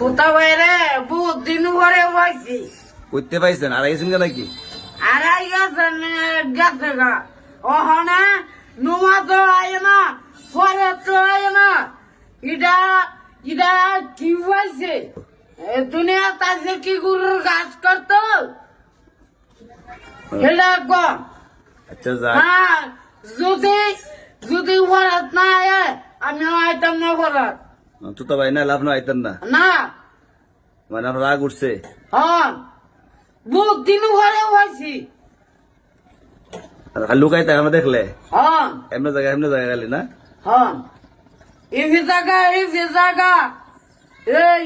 কোথা বাইরে? বহুত দিন পরে হয়েছি করতে পাইছেন? আর গেছেন কেন কি আড়াই গেছে গেছে গা। ওখানে নুমা তো আয় না পরে তো আয় না। এটা এটা কি হয়েছে এ দুনিয়া তাতে কি গরুর গাছ করতো? এটা কম আচ্ছা হ্যাঁ যদি যদি ভরাত না আয় আমি আইতাম না ভরাত তুতা ভাই না লাভ না আইতেন না। না। মানে আপনার রাগ উঠছে। হ্যাঁ বহুত দিন ঘরে হয়েছি আর লুকাইতে আমরা দেখলে। হ্যাঁ এমনি জায়গা এমনি জায়গা গেলি না? হ্যাঁ ইভি জায়গা ইভি জায়গা। এই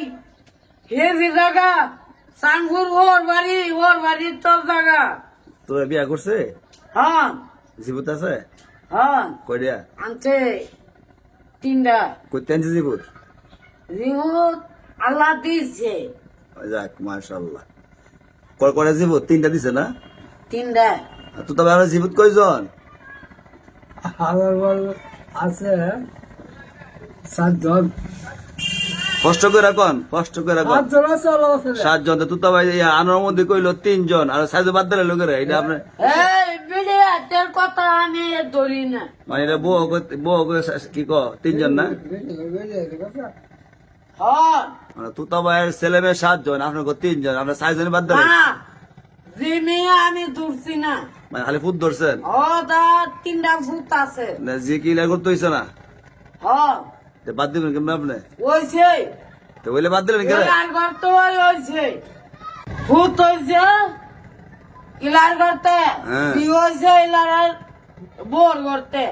হেভি জায়গা। সানপুর ওর বাড়ি ওর বাড়ি তোর জায়গা। তো বিয়া করছে? হ্যাঁ জীবুত আছে? হ্যাঁ কই দিয়া আনছে তিনটা। করতে আনছে জীবুত? রিমোট আল্লাহ দিচ্ছে যাক মাশাল্লাহ কয় করে জীবুত? তিনটা দিছে না? তিনটা। তো তবে আমরা জীবুত কয়জন? আমার বল আছে সাতজন। কষ্ট করে করে সাতজন তো ভাই আনার মধ্যে কইলো তিনজন আর সাইজে বাদ দিলে লোকের এটা আপনার এই কথা আমি ধরি না। মানে এটা বউ বউ কি ক তিনজন না? তুতা ভাইয়ের ছেলে মেয়ে সাতজন আপনার ঘর তিনজন আমরা বাদ জিমি আমি ধরছি না। মানে খালি ফুট ধরছেন? ও তা তিনটা আছে। না, কি হইছে না? হ্যাঁ। তো বাদ দিবেন কেমন আপনি? ওইছে তো বলে বাদ দিলেন কেন হয়েছে ভূত হয়েছে ইলার করতে হ্যাঁ। কি হয়েছে ইলার বোর করতে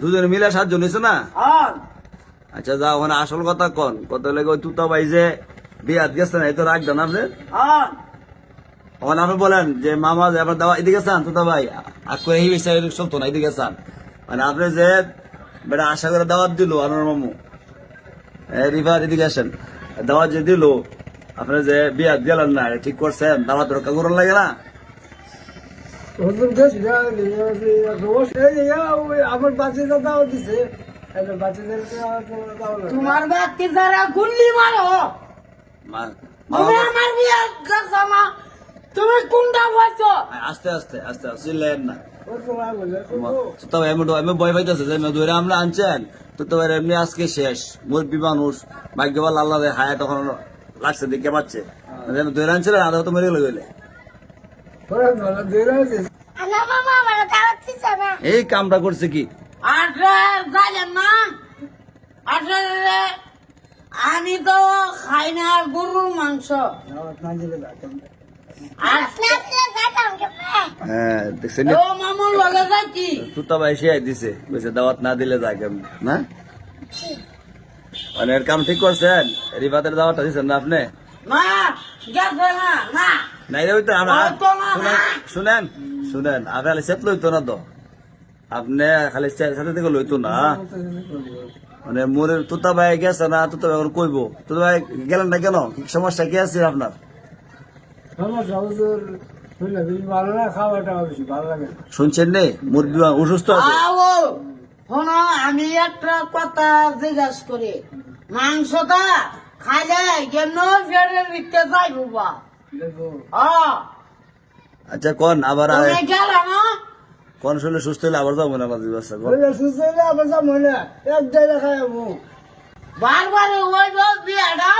দুজনে মিলে সাতজন হয়েছে না? হ্যাঁ। আচ্ছা যা ওখানে আসল কথা কন। কত লাগে ওই তুতা ভাই যে বিয়াত গেছে না এই তো রাখবেন আপনি। হ্যাঁ। ওখানে আপনি বলেন যে মামা যে আপনার দাওয়া এদিকে চান তুতা ভাই। আর করে এই বিষয়ে চলতো না এদিকে চান মানে আপনি যে বেটা আশা করে দাওয়াত দিল আনোয়ার মামু। রিভার এদিকে আসেন। দাওয়াত যে দিল আপনি যে বিয়াত গেলেন না ঠিক করছেন দাওয়াত রক্ষা করুন লাগে না। আমার বাচ্চাটা দাও দিছে। তোমার যারা গুল্লি মারো তুমি আমার কোনটা বলছো? আস্তে আস্তে আস্তে আস্তে না। তো এমন ভয় পাইতেছে যে ধরে আমরা আনছেন তো এমনি আজকে শেষ। মুরব্বী মানুষ ভাগ্যবান আল্লাহ হায়া তখন লাগছে দেখে পাচ্ছে। ধরে আনছিলেন আধা তো মেরে গেলে গেলে ওরা ভালো দূরে আছে। আমার মামা আমার দাওয়াত দিছে না। এই কামটা করছে কি? না? আমি তো খাই না গরুর মাংস। দাওয়াত না? দিলে হ্যাঁ দাওয়াত না দিলে যায় কেমন? না? মানে এর কাম ঠিক করছেন? রিবাতের দাওয়াতটা দিচ্ছেন না আপনি? নাই রে তো শুনেন শুনেন শুনেন। আপনি খালি সেট লইতো না তো। আপনি খালি সাথে থেকে লইতো না। মানে মোরে তুতা ভাই গেছে না তুতা ভাই কইব। তুতা ভাই গেলেন না কেন? কি সমস্যা? কি আছে আপনার। শুনছেন নে? মুরগি অসুস্থ আছে। আমি একটা কথা জিজ্ঞাসা করি। মাংসটা খাইলে কেন ফেরে দিতে যাইবো বা? আচ্ছা কোন আবার গেলে না? কোন সুস্থ হলে আবার যাব না মাঝে ব্যবস্থা সুস্থ হলে আবার যাব না। এক জায়গায় খাই বারবার ওই বিয়েটা